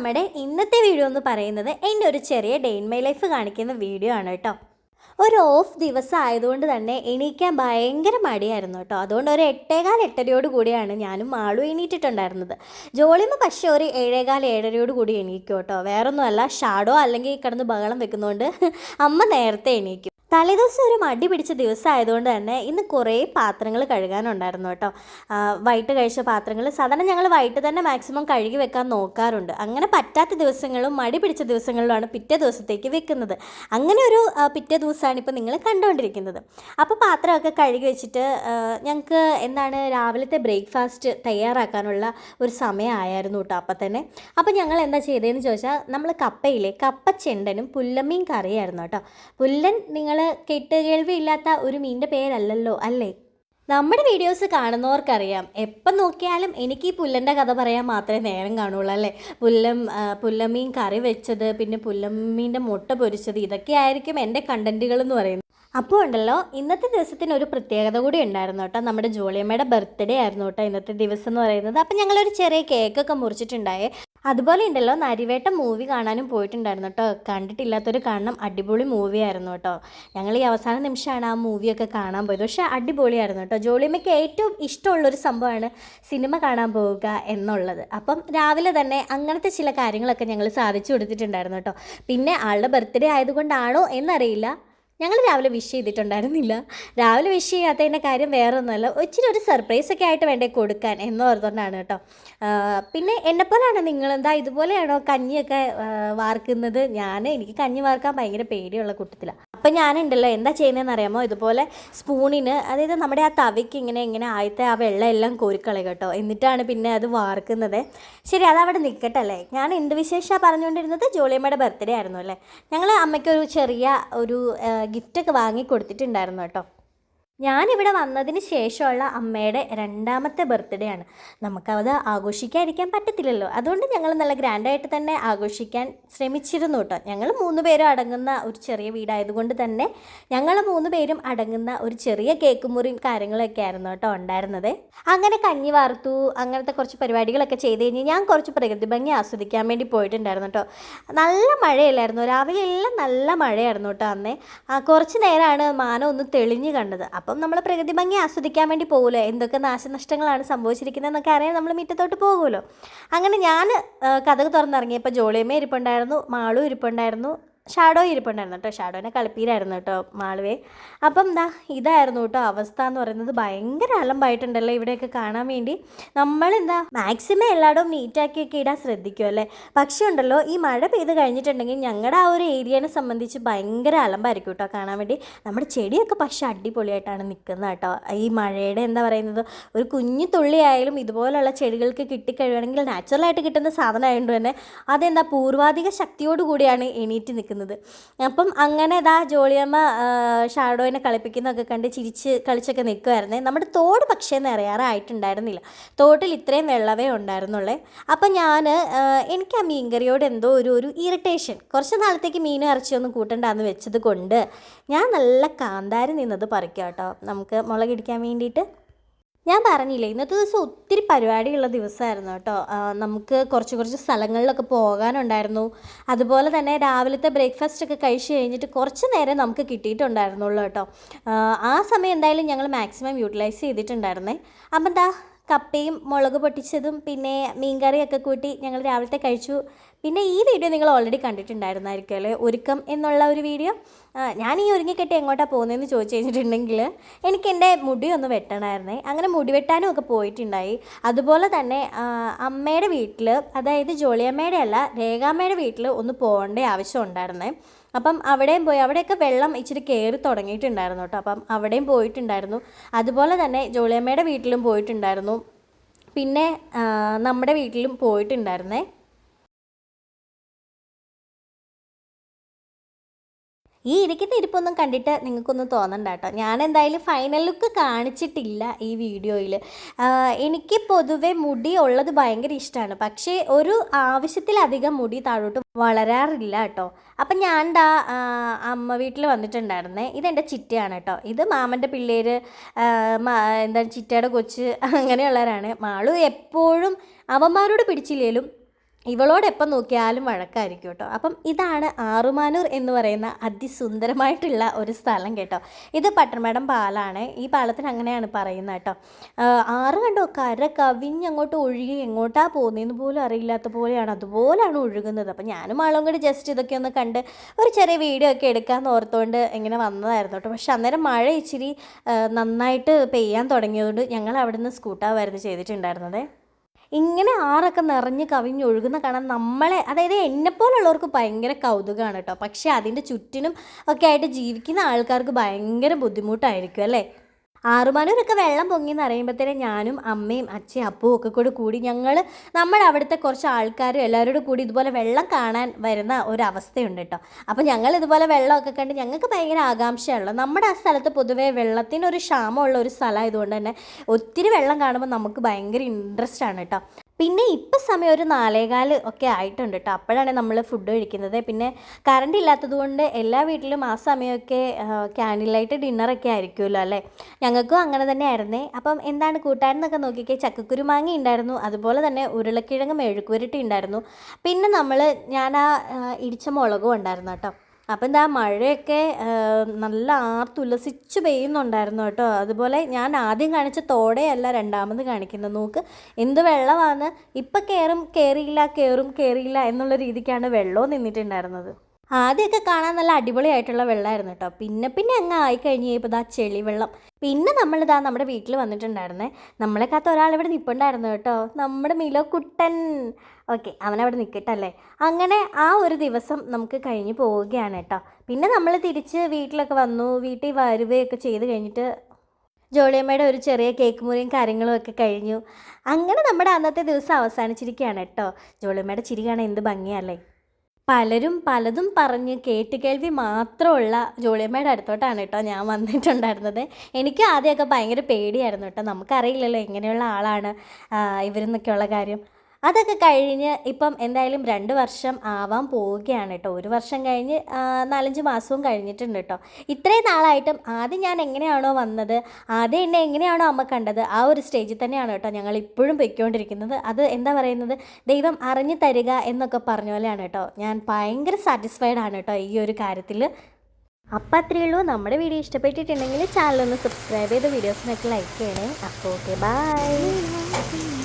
നമ്മുടെ ഇന്നത്തെ വീഡിയോ എന്ന് പറയുന്നത് എന്റെ ഒരു ചെറിയ ഡേ ഇൻ മൈ ലൈഫ് കാണിക്കുന്ന വീഡിയോ ആണ് കേട്ടോ. ഒരു ഓഫ് ദിവസം ആയതുകൊണ്ട് തന്നെ എണീക്കാൻ ഭയങ്കര മടിയായിരുന്നു കേട്ടോ. അതുകൊണ്ട് ഒരു എട്ടേകാൽ എട്ടരയോട് കൂടിയാണ് ഞാനും ആളും എണീറ്റിട്ടുണ്ടായിരുന്നത്. ജോളിമ പക്ഷേ ഒരു ഏഴേകാൽ ഏഴരയോട് കൂടി എണീക്കും കേട്ടോ. വേറൊന്നുമല്ല ഷാഡോ അല്ലെങ്കിൽ കിടന്ന് ബഹളം വെക്കുന്നതുകൊണ്ട് അമ്മ നേരത്തെ എണീക്കും. തലേദിവസം ഒരു മടി പിടിച്ച ദിവസമായതുകൊണ്ട് തന്നെ ഇന്ന് കുറേ പാത്രങ്ങൾ കഴുകാനുണ്ടായിരുന്നു കേട്ടോ. വൈകിട്ട് കഴിച്ച പാത്രങ്ങൾ. സാധാരണ ഞങ്ങൾ വൈകിട്ട് തന്നെ മാക്സിമം കഴുകി വെക്കാൻ നോക്കാറുണ്ട്. അങ്ങനെ പറ്റാത്ത ദിവസങ്ങളും മടി പിടിച്ച ദിവസങ്ങളിലുമാണ് പിറ്റേ ദിവസത്തേക്ക് വെക്കുന്നത്. അങ്ങനെ ഒരു പിറ്റേ ദിവസമാണ് ഇപ്പോൾ നിങ്ങൾ കണ്ടുകൊണ്ടിരിക്കുന്നത്. അപ്പോൾ പാത്രമൊക്കെ കഴുകി വെച്ചിട്ട് ഞങ്ങൾക്ക് എന്താണ് രാവിലത്തെ ബ്രേക്ക്ഫാസ്റ്റ് തയ്യാറാക്കാനുള്ള ഒരു സമയമായിരുന്നു കേട്ടോ അപ്പം തന്നെ. അപ്പോൾ ഞങ്ങൾ എന്താ ചെയ്തതെന്ന് ചോദിച്ചാൽ നമ്മൾ കപ്പയിലെ കപ്പ ചെണ്ടനും പുല്ലമ്മയും കറിയായിരുന്നു കേട്ടോ. പുല്ലൻ നിങ്ങൾ കേട്ട് കേൾവിയില്ലാത്ത ഒരു മീനിന്റെ പേരല്ലല്ലോ അല്ലേ? നമ്മുടെ വീഡിയോസ് കാണുന്നവർക്കറിയാം. എപ്പം നോക്കിയാലും എനിക്ക് ഈ പുല്ലന്റെ കഥ പറയാൻ മാത്രമേ നേരം കാണുള്ളൂ അല്ലേ? പുല്ലം പുല്ലമീൻ കറി വെച്ചത് പിന്നെ പുല്ലമീന്റെ മുട്ട പൊരിച്ചത് ഇതൊക്കെ ആയിരിക്കും എന്റെ കണ്ടന്റുകൾ എന്ന് പറയുന്നത്. അപ്പോൾ ഉണ്ടല്ലോ ഇന്നത്തെ ദിവസത്തിന് ഒരു പ്രത്യേകത കൂടി ഉണ്ടായിരുന്നു കേട്ടോ. നമ്മുടെ ജോളിയമ്മയുടെ ബർത്ത്ഡേ ആയിരുന്നു കേട്ടോ ഇന്നത്തെ ദിവസം എന്ന് പറയുന്നത്. അപ്പം ഞങ്ങളൊരു ചെറിയ കേക്കൊക്കെ മുറിച്ചിട്ടുണ്ടായേ. അതുപോലെ ഉണ്ടല്ലോ നരിവേട്ട മൂവി കാണാനും പോയിട്ടുണ്ടായിരുന്നു കേട്ടോ. കണ്ടിട്ടില്ലാത്തൊരു കാണണം അടിപൊളി മൂവി ആയിരുന്നു കേട്ടോ. ഞങ്ങൾ ഈ അവസാന നിമിഷമാണ് ആ മൂവിയൊക്കെ കാണാൻ പോയത്. പക്ഷേ അടിപൊളിയായിരുന്നു കേട്ടോ. ജോളിയമ്മയ്ക്ക് ഏറ്റവും ഇഷ്ടമുള്ളൊരു സംഭവമാണ് സിനിമ കാണാൻ പോവുക എന്നുള്ളത്. അപ്പം രാവിലെ തന്നെ അങ്ങനത്തെ ചില കാര്യങ്ങളൊക്കെ ഞങ്ങൾ സാധിച്ചു കൊടുത്തിട്ടുണ്ടായിരുന്നു കേട്ടോ. പിന്നെ ആളുടെ ബർത്ത്ഡേ ആയതുകൊണ്ടാണോ എന്നറിയില്ല. ഞങ്ങൾ രാവിലെ വിഷ് ചെയ്തിട്ടുണ്ടായിരുന്നില്ല. രാവിലെ വിഷ് ചെയ്യാത്തതിന്റെ കാര്യം വേറെ ഒന്നുമല്ല ഒരു സർപ്രൈസ് ഒക്കെ ആയിട്ട് വേണ്ടേ കൊടുക്കാൻ എന്നോർത്തുകൊണ്ടാണ് കേട്ടോ. പിന്നെ എന്നെപ്പോലാണ് നിങ്ങളെന്താ ഇതുപോലെയാണോ കഞ്ഞിയൊക്കെ വാർക്കുന്നത്? ഞാൻ എനിക്ക് കഞ്ഞി വാർക്കാൻ ഭയങ്കര പേടിയുള്ള കൂട്ടത്തിലാണ് അപ്പം ഞാനുണ്ടല്ലോ എന്താ ചെയ്യുന്നതെന്ന് അറിയാമോ ഇതുപോലെ സ്പൂണിന് അതായത് നമ്മുടെ ആ തവയ്ക്ക് ഇങ്ങനെ ഇങ്ങനെ ആദ്യത്തെ ആ വെള്ളം എല്ലാം കോരിക്കളയും കേട്ടോ. എന്നിട്ടാണ് പിന്നെ അത് വാർക്കുന്നത്. ശരി അതവിടെ നിൽക്കട്ടെ അല്ലേ ഞാൻ എന്ത് വിശേഷമാണ് പറഞ്ഞുകൊണ്ടിരുന്നത്? ജോളിയമ്മയുടെ ബർത്ത്ഡേ ആയിരുന്നു അല്ലേ? ഞങ്ങൾ അമ്മയ്ക്കൊരു ചെറിയ ഒരു ഗിഫ്റ്റൊക്കെ വാങ്ങി കൊടുത്തിട്ടുണ്ടായിരുന്നു കേട്ടോ. ഞാനിവിടെ വന്നതിന് ശേഷമുള്ള അമ്മയുടെ രണ്ടാമത്തെ ബർത്ത്ഡേ ആണ്. നമുക്കത് ആഘോഷിക്കാതിരിക്കാൻ പറ്റത്തില്ലല്ലോ. അതുകൊണ്ട് ഞങ്ങൾ നല്ല ഗ്രാൻഡായിട്ട് തന്നെ ആഘോഷിക്കാൻ ശ്രമിച്ചിരുന്നു കേട്ടോ. ഞങ്ങൾ മൂന്ന് പേരും അടങ്ങുന്ന ഒരു ചെറിയ വീടായതുകൊണ്ട് തന്നെ ഞങ്ങൾ മൂന്ന് പേരും അടങ്ങുന്ന ഒരു ചെറിയ കേക്ക് മുറിയും കാര്യങ്ങളൊക്കെ ആയിരുന്നു കേട്ടോ ഉണ്ടായിരുന്നത്. അങ്ങനെ കഞ്ഞി വാർത്തു അങ്ങനത്തെ കുറച്ച് പരിപാടികളൊക്കെ ചെയ്ത് കഴിഞ്ഞ് ഞാൻ കുറച്ച് പ്രകൃതി ഭംഗി ആസ്വദിക്കാൻ വേണ്ടി പോയിട്ടുണ്ടായിരുന്നു കേട്ടോ. നല്ല മഴയല്ലായിരുന്നു. രാവിലെ എല്ലാം നല്ല മഴയായിരുന്നു കേട്ടോ അന്നേ. കുറച്ച് നേരമാണ് മാനം ഒന്ന് തെളിഞ്ഞ് കണ്ടത്. നമ്മൾ പ്രകൃതി ഭംഗി ആസ്വദിക്കാൻ വേണ്ടി പോകുമല്ലോ എന്തൊക്കെ നാശനഷ്ടങ്ങളാണ് സംഭവിച്ചിരിക്കുന്നതെന്നൊക്കെ അറിയാൻ നമ്മൾ മുറ്റത്തോട്ട് പോകുമല്ലോ. അങ്ങനെ ഞാൻ കഥക് തുറന്നിറങ്ങിയപ്പോൾ ജോളിയമ്മ ഇരിപ്പുണ്ടായിരുന്നു മാളും ഇരിപ്പുണ്ടായിരുന്നു ഷാഡോ ഇരിപ്പുണ്ടായിരുന്നു കേട്ടോ. ഷാഡോനെ കളിപ്പീരായിരുന്നു കേട്ടോ മാളുവേ. അപ്പം എന്താ ഇതായിരുന്നു കേട്ടോ അവസ്ഥ എന്ന് പറയുന്നത്. ഭയങ്കര അലമ്പായിട്ടുണ്ടല്ലോ ഇവിടെയൊക്കെ കാണാൻ വേണ്ടി. നമ്മളെന്താ മാക്സിമം എല്ലായിടവും നീറ്റാക്കിയൊക്കെ ഇടാൻ ശ്രദ്ധിക്കും അല്ലേ? പക്ഷേ ഉണ്ടല്ലോ ഈ മഴ പെയ്ത് കഴിഞ്ഞിട്ടുണ്ടെങ്കിൽ ഞങ്ങളുടെ ആ ഒരു ഏരിയനെ സംബന്ധിച്ച് ഭയങ്കര അലമ്പായിരിക്കും കേട്ടോ കാണാൻ വേണ്ടി. നമ്മുടെ ചെടിയൊക്കെ പക്ഷെ അടിപൊളിയായിട്ടാണ് നിൽക്കുന്നത് കേട്ടോ. ഈ മഴയുടെ എന്താ പറയുന്നത് ഒരു കുഞ്ഞു തുള്ളിയായാലും ഇതുപോലുള്ള ചെടികൾക്ക് കിട്ടിക്കഴിയുകയാണെങ്കിൽ നാച്ചുറലായിട്ട് കിട്ടുന്ന സാധനമായതുകൊണ്ട് തന്നെ അതെന്താ പൂർവാധിക ശക്തിയോടുകൂടിയാണ് എണീറ്റ് നിൽക്കുന്നത്. അപ്പം അങ്ങനെ ഇതാ ജോളിയമ്മ ഷാഡോയിനെ കളിപ്പിക്കുന്നതൊക്കെ കണ്ട് ചിരിച്ച് കളിച്ചൊക്കെ നിൽക്കുമായിരുന്നേ നമ്മുടെ തോട് പക്ഷേ നിറയാറായിട്ടുണ്ടായിരുന്നില്ല തോട്ടിൽ ഇത്രയും വെള്ളവേ ഉണ്ടായിരുന്നുള്ളേ. അപ്പം ഞാൻ എനിക്ക് ആ മീൻകറിയോട് എന്തോ ഒരു ഒരു ഇറിറ്റേഷൻ കുറച്ച് നാളത്തേക്ക് മീനും ഇറച്ചിയൊന്നും കൂട്ടണ്ടെന്ന് വെച്ചത് കൊണ്ട് ഞാൻ നല്ല കാന്താരി നിന്നത് പറിക്കാം കേട്ടോ നമുക്ക് മുളകിടിക്കാൻ വേണ്ടിയിട്ട്. ഞാൻ പറഞ്ഞില്ലേ ഇന്നത്തെ ദിവസം ഒത്തിരി പരിപാടിയുള്ള ദിവസമായിരുന്നു കേട്ടോ. നമുക്ക് കുറച്ച് കുറച്ച് സ്ഥലങ്ങളിലൊക്കെ പോകാനുണ്ടായിരുന്നു. അതുപോലെ തന്നെ രാവിലത്തെ ബ്രേക്ക്ഫാസ്റ്റ് ഒക്കെ കഴിച്ച് കഴിഞ്ഞിട്ട് കുറച്ച് നേരം നമുക്ക് കിട്ടിയിട്ടുണ്ടായിരുന്നുള്ളൂ കേട്ടോ. ആ, സമയം എന്തായാലും ഞങ്ങൾ മാക്സിമം യൂട്ടിലൈസ് ചെയ്തിട്ടുണ്ടായിരുന്നേ. അപ്പം എന്താ കപ്പയും മുളക് പൊട്ടിച്ചതും പിന്നെ മീൻകറിയൊക്കെ കൂട്ടി ഞങ്ങൾ രാവിലത്തെ കഴിച്ചു. പിന്നെ ഈ വീഡിയോ നിങ്ങൾ ഓൾറെഡി കണ്ടിട്ടുണ്ടായിരുന്നായിരിക്കും അല്ലേ ഒരുക്കം എന്നുള്ള ഒരു വീഡിയോ ഞാൻ ഈ ഒരുങ്ങിക്കെട്ടി എങ്ങോട്ടാണ് പോകുന്നതെന്ന് ചോദിച്ചു കഴിഞ്ഞിട്ടുണ്ടെങ്കിൽ എനിക്ക് എന്റെ മുടി ഒന്ന് വെട്ടണമായിരുന്നേ. അങ്ങനെ മുടി വെട്ടാനും ഒക്കെ പോയിട്ടുണ്ടായി. അതുപോലെ തന്നെ അമ്മയുടെ വീട്ടിൽ അതായത് ജോളിയമ്മയുടെ അല്ല രേഖാമ്മയുടെ വീട്ടിൽ ഒന്ന് പോകേണ്ട ആവശ്യം ഉണ്ടായിരുന്നേ. അപ്പം അവിടെയും പോയി അവിടെയൊക്കെ വെള്ളം ഇച്ചിരി കയറി തുടങ്ങിയിട്ടുണ്ടായിരുന്നു കേട്ടോ. അപ്പം അവിടെയും പോയിട്ടുണ്ടായിരുന്നു. അതുപോലെ തന്നെ ജോളിയമ്മയുടെ വീട്ടിലും പോയിട്ടുണ്ടായിരുന്നു. പിന്നെ നമ്മുടെ വീട്ടിലും പോയിട്ടുണ്ടായിരുന്നേ. ഈ ഇരിക്കുന്ന ഇരിപ്പൊന്നും കണ്ടിട്ട് നിങ്ങൾക്കൊന്നും തോന്നണ്ട കേട്ടോ ഞാൻ എന്തായാലും ഫൈനൽ ലുക്ക് കാണിച്ചിട്ടില്ല ഈ വീഡിയോയിൽ എനിക്ക് പൊതുവേ മുടി ഉള്ളത് ഭയങ്കര ഇഷ്ടമാണ് പക്ഷേ ഒരു ആവശ്യത്തിലധികം മുടി താഴോട്ട് വളരാറില്ല കേട്ടോ അപ്പം ഞാൻ ദാ അമ്മ വീട്ടിൽ വന്നിട്ടുണ്ടായിരുന്നേ. ഇതെന്റെ ചിറ്റയാണ് കേട്ടോ ഇത് മാമന്റെ പിള്ളേർ എന്താണ് ചിറ്റയുടെ കൊച്ച് അങ്ങനെയുള്ളവരാണ്. മാളു എപ്പോഴും അവന്മാരോട് പിടിച്ചില്ലേലും ഇവളോട് എപ്പം നോക്കിയാലും വഴക്കായിരിക്കും കേട്ടോ. അപ്പം ഇതാണ് ആറുമാനൂർ എന്ന് പറയുന്ന അതിസുന്ദരമായിട്ടുള്ള ഒരു സ്ഥലം കേട്ടോ. ഇത് പട്ടണമേടം പാലാണ്. ഈ പാലത്തിന് അങ്ങനെയാണ് പറയുന്നത് കേട്ടോ. ആറ് കണ്ടോ? കര കവിഞ്ഞങ്ങോട്ട് ഒഴുകി എങ്ങോട്ടാ പോകുന്നതെന്ന് പോലും അറിയില്ലാത്ത പോലെയാണ്. അതുപോലെയാണ് ഒഴുകുന്നത്. അപ്പം ഞാനും ആളും കൂടി ജസ്റ്റ് ഇതൊക്കെ ഒന്ന് കണ്ട് ഒരു ചെറിയ വീഡിയോ ഒക്കെ എടുക്കാമെന്ന് ഓർത്തുകൊണ്ട് ഇങ്ങനെ വന്നതായിരുന്നു കേട്ടോ. പക്ഷെ അന്നേരം മഴ ഇച്ചിരി നന്നായിട്ട് പെയ്യാൻ തുടങ്ങിയതുകൊണ്ട് ഞങ്ങൾ അവിടുന്ന് സ്കൂട്ടാവായിരുന്നു ചെയ്തിട്ടുണ്ടായിരുന്നത്. ഇങ്ങനെ ആറൊക്കെ നിറഞ്ഞ് കവിഞ്ഞൊഴുകുന്ന കാണാൻ നമ്മളെ അതായത് എന്നെപ്പോലുള്ളവർക്ക് ഭയങ്കര കൗതുകമാണ് കേട്ടോ. പക്ഷേ അതിന്റെ ചുറ്റിനും ഒക്കെ ആയിട്ട് ജീവിക്കുന്ന ആൾക്കാർക്ക് ഭയങ്കര ബുദ്ധിമുട്ടായിരിക്കും അല്ലേ? ആറുമാനൂരൊക്കെ വെള്ളം പൊങ്ങി എന്ന് അറിയുമ്പോഴത്തേനും ഞാനും അമ്മയും അച്ഛയും അപ്പവും ഒക്കെ കൂടി കൂടി ഞങ്ങൾ നമ്മുടെ അവിടുത്തെ കുറച്ച് ആൾക്കാരും എല്ലാവരോടും കൂടി ഇതുപോലെ വെള്ളം കാണാൻ വരുന്ന ഒരു അവസ്ഥയുണ്ട് കേട്ടോ അപ്പോൾ ഞങ്ങൾ ഇതുപോലെ വെള്ളമൊക്കെ കണ്ട് ഞങ്ങൾക്ക് ഭയങ്കര ആകാംക്ഷയാണല്ലോ. നമ്മുടെ ആ സ്ഥലത്ത് പൊതുവേ വെള്ളത്തിനൊരു ക്ഷാമമുള്ള ഒരു സ്ഥലമായതുകൊണ്ട് തന്നെ ഒത്തിരി വെള്ളം കാണുമ്പോൾ നമുക്ക് ഭയങ്കര ഇൻട്രസ്റ്റ് ആണ് കേട്ടോ പിന്നെ ഇപ്പം സമയം ഒരു നാലേകാൽ ഒക്കെ ആയിട്ടുണ്ട് കേട്ടോ അപ്പോഴാണ് നമ്മൾ ഫുഡ് കഴിക്കുന്നത്. പിന്നെ കറണ്ട് ഇല്ലാത്തത് കൊണ്ട് എല്ലാ വീട്ടിലും ആ സമയമൊക്കെ ക്യാൻഡിൽ ലൈറ്റ് ഡിന്നറൊക്കെ ആയിരിക്കുമല്ലോ അല്ലേ? ഞങ്ങൾക്കും അങ്ങനെ തന്നെ ആയിരുന്നേ അപ്പം എന്താണ് കൂട്ടായിരുന്നൊക്കെ നോക്കിക്കേ. ചക്കക്കുരു മാങ്ങ ഉണ്ടായിരുന്നു അതുപോലെ തന്നെ ഉരുളക്കിഴങ്ങ് മെഴുക്കുവരട്ടി ഉണ്ടായിരുന്നു പിന്നെ നമ്മൾ ഞാൻ ആ, ഇടിച്ച മുളകും ഉണ്ടായിരുന്നു കേട്ടോ അപ്പം എന്താ മഴയൊക്കെ നല്ല ആർത്തുല്ലസിച്ച് പെയ്യുന്നുണ്ടായിരുന്നു കേട്ടോ. അതുപോലെ ഞാൻ ആദ്യം കാണിച്ച തോടെയല്ല രണ്ടാമത് കാണിക്കുന്നത്. നോക്ക് എന്ത് വെള്ളമാണ്? ഇപ്പം കയറും കയറിയില്ല കയറും കയറിയില്ല എന്നുള്ള രീതിക്കാണ് വെള്ളവും നിന്നിട്ടുണ്ടായിരുന്നത്. ആദ്യമൊക്കെ കാണാൻ നല്ല അടിപൊളിയായിട്ടുള്ള വെള്ളമായിരുന്നു കേട്ടോ. പിന്നെ പിന്നെ അങ്ങ് ആയി കഴിഞ്ഞ് കഴിയുമ്പോൾ ഇതാ ചെളി വെള്ളം. പിന്നെ നമ്മളിതാ നമ്മുടെ വീട്ടിൽ വന്നിട്ടുണ്ടായിരുന്നേ. നമ്മളെ കാത്ത ഒരാൾ ഇവിടെ നിൽപ്പുണ്ടായിരുന്നു കേട്ടോ. നമ്മുടെ മിലോ കുട്ടൻ. ഓക്കെ അവനവിടെ നിൽക്കട്ടല്ലേ അങ്ങനെ ആ ഒരു ദിവസം നമുക്ക് കഴിഞ്ഞ് പോവുകയാണ് കേട്ടോ. പിന്നെ നമ്മൾ തിരിച്ച് വീട്ടിലൊക്കെ വന്നു. വീട്ടിൽ വരുകയൊക്കെ ചെയ്ത് കഴിഞ്ഞിട്ട് ജോളിയമ്മയുടെ ഒരു ചെറിയ കേക്ക് മുറിയും കാര്യങ്ങളും ഒക്കെ കഴിഞ്ഞു. അങ്ങനെ നമ്മുടെ അന്നത്തെ ദിവസം അവസാനിച്ചിരിക്കുകയാണ് കേട്ടോ. ജോളിയമ്മയുടെ ചിരി കാണാൻ എന്ത് ഭംഗിയല്ലേ പലരും പലതും പറഞ്ഞ് കേട്ട് കേൾവി മാത്രമുള്ള ജോളിയമ്മയുടെ അടുത്തോട്ടാണ് കേട്ടോ ഞാൻ വന്നിട്ടുണ്ടായിരുന്നത്. എനിക്ക് ആദ്യമൊക്കെ ഭയങ്കര പേടിയായിരുന്നു കേട്ടോ. നമുക്കറിയില്ലല്ലോ എങ്ങനെയുള്ള ആളാണ് ഇവരെന്നൊക്കെയുള്ള കാര്യം. അതൊക്കെ കഴിഞ്ഞ് ഇപ്പം എന്തായാലും രണ്ട് വർഷം ആവാൻ പോവുകയാണ് കേട്ടോ. ഒരു വർഷം കഴിഞ്ഞ് നാലഞ്ച് മാസവും കഴിഞ്ഞിട്ടുണ്ട് കേട്ടോ. ഇത്രയും നാളായിട്ടും ആദ്യം ഞാൻ എങ്ങനെയാണോ വന്നത് ആദ്യം എന്നെ എങ്ങനെയാണോ അമ്മ കണ്ടത് ആ ഒരു സ്റ്റേജിൽ തന്നെയാണ് കേട്ടോ ഞങ്ങൾ ഇപ്പോഴും പൊയ്ക്കൊണ്ടിരിക്കുന്നത്. അത് എന്താ പറയുന്നത്? ദൈവം അറിഞ്ഞു തരിക എന്നൊക്കെ പറഞ്ഞ പോലെയാണ് കേട്ടോ. ഞാൻ ഭയങ്കര സാറ്റിസ്ഫൈഡ് ആണ് കേട്ടോ ഈ ഒരു കാര്യത്തിൽ അപ്പം അത്രയേ ഉള്ളൂ. നമ്മുടെ വീഡിയോ ഇഷ്ടപ്പെട്ടിട്ടുണ്ടെങ്കിൽ ചാനലൊന്ന് സബ്സ്ക്രൈബ് ചെയ്ത് വീഡിയോസിനൊക്കെ ലൈക്ക് ചെയ്യണേ. അപ്പോൾ ഓക്കെ ബൈ